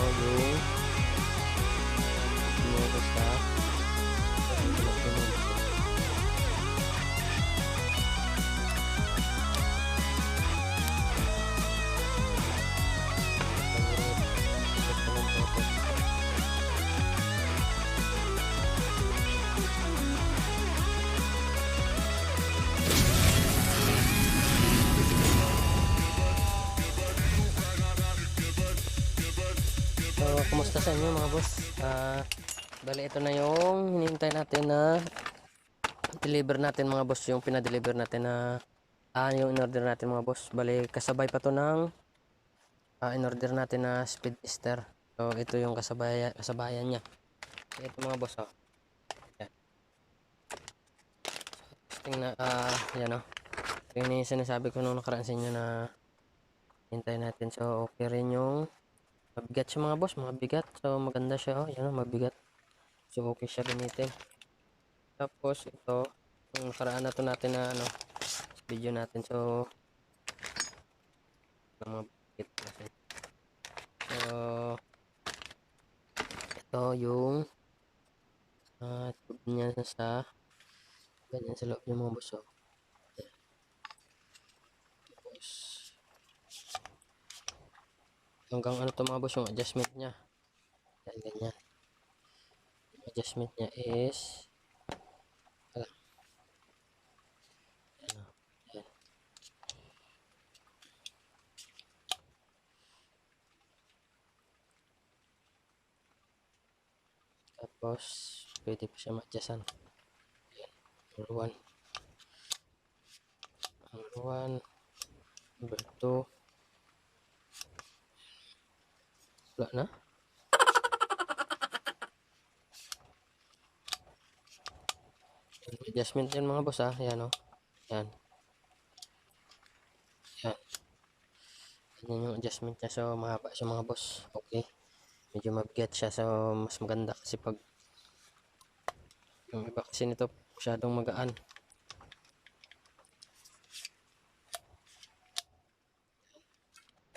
yung Kumusta sa inyo mga boss? Ah, bali ito na yung hinihintay natin na deliver natin mga boss, yung pinadeliver natin na ah, yung in-order natin mga boss. Bali kasabay pa to ng ah, in-order natin na speed tester. So, ito yung kasabaya, kasabayan niya. Ito mga boss, oh. Yan. So, ah, yan oh. Yung sinasabi ko nung nakaraan sa inyo na hintay natin. So, okay rin yung mabigat siya mga boss, mabigat. So maganda siya, oh. Yan, oh, mabigat. So okay siya gamitin. Tapos ito, yung nakaraan na to natin na ano, video natin. So mga kasi. So ito yung uh, tube niya sa ganyan sa loob yung mga boss. Oh. Hanggang ano to mga boss yung adjustment niya yan ganyan yung adjustment niya is wala yan o yan tapos pwede pa siya ma-adjustan. Yan number 1 number 1 number 2 wala na? Adjustment yan mga boss ah. Yan oh. Yan yan yan yung adjustment niya. So mahaba siya mga boss. Okay. Medyo mabigat siya. So mas maganda kasi pag yung iba kasi nito masyadong magaan.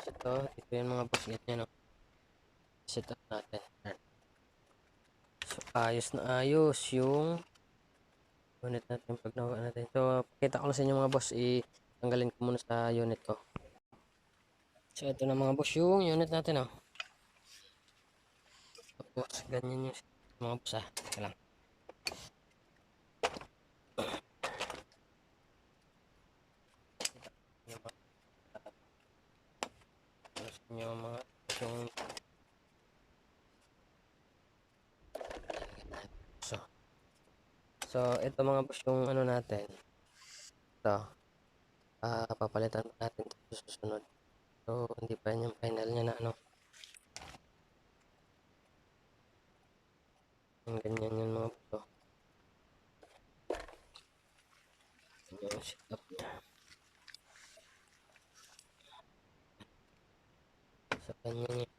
Ito ito yung mga boss ganyan no set up natin so ayos na ayos yung unit natin pag nawa natin. So pakita ko lang sa inyo mga boss i tanggalin ko muna sa unit ko. So ito na mga boss yung unit natin oh. Tapos ganyan yung mga boss ah. Teka lang yung mga tapos yung mga yung so so ito mga boss yung ano natin. Ito. Ah papalitan natin ito sa susunod. So hindi pa yan yung final niya na ano. Ganyan yun mga boss oh. Yung setup niya. Sa kanya niya.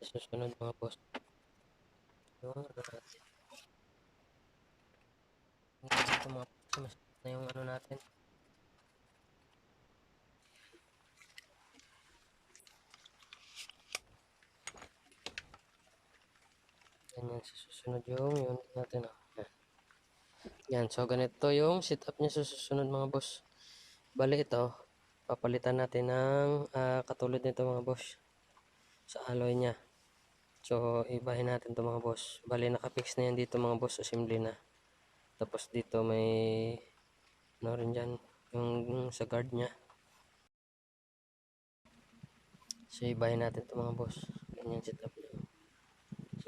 Sa susunod mga boss. Yung ano natin mga mas na yung ano natin ganyan sa susunod yung unit natin oh. Yan. yan so ganito yung setup niya sa susunod mga boss bali ito papalitan natin ng ah, katulad nito mga boss sa alloy niya so ibahin natin to mga boss bali nakapix na yan dito mga boss assembly na tapos dito may ano rin dyan yung sa guard niya. So ibahin natin to mga boss. Ganyan setup niya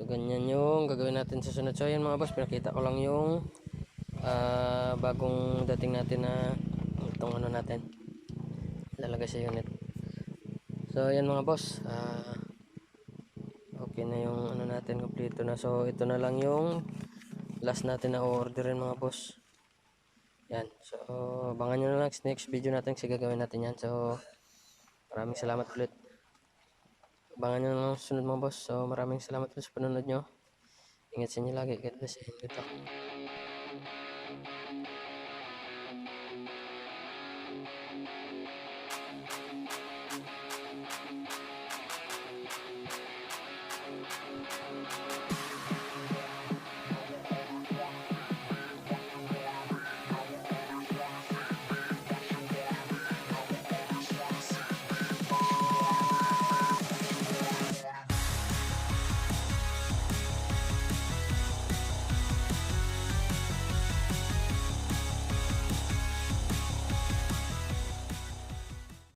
so ganyan yung gagawin natin sa sunod. So yan mga boss pinakita ko lang yung ah, bagong dating natin na itong ano natin. Lalagay sa unit. So yan mga boss ah okay na yung ano natin kompleto na. So ito na lang yung last natin na orderin mga boss. Yan. So abangan nyo na lang. Next video natin kasi gagawin natin yan. So maraming salamat ulit. Abangan nyo na lang sunod mga boss. So maraming salamat ulit sa panonood nyo. Ingat sa inyo lagi. God bless and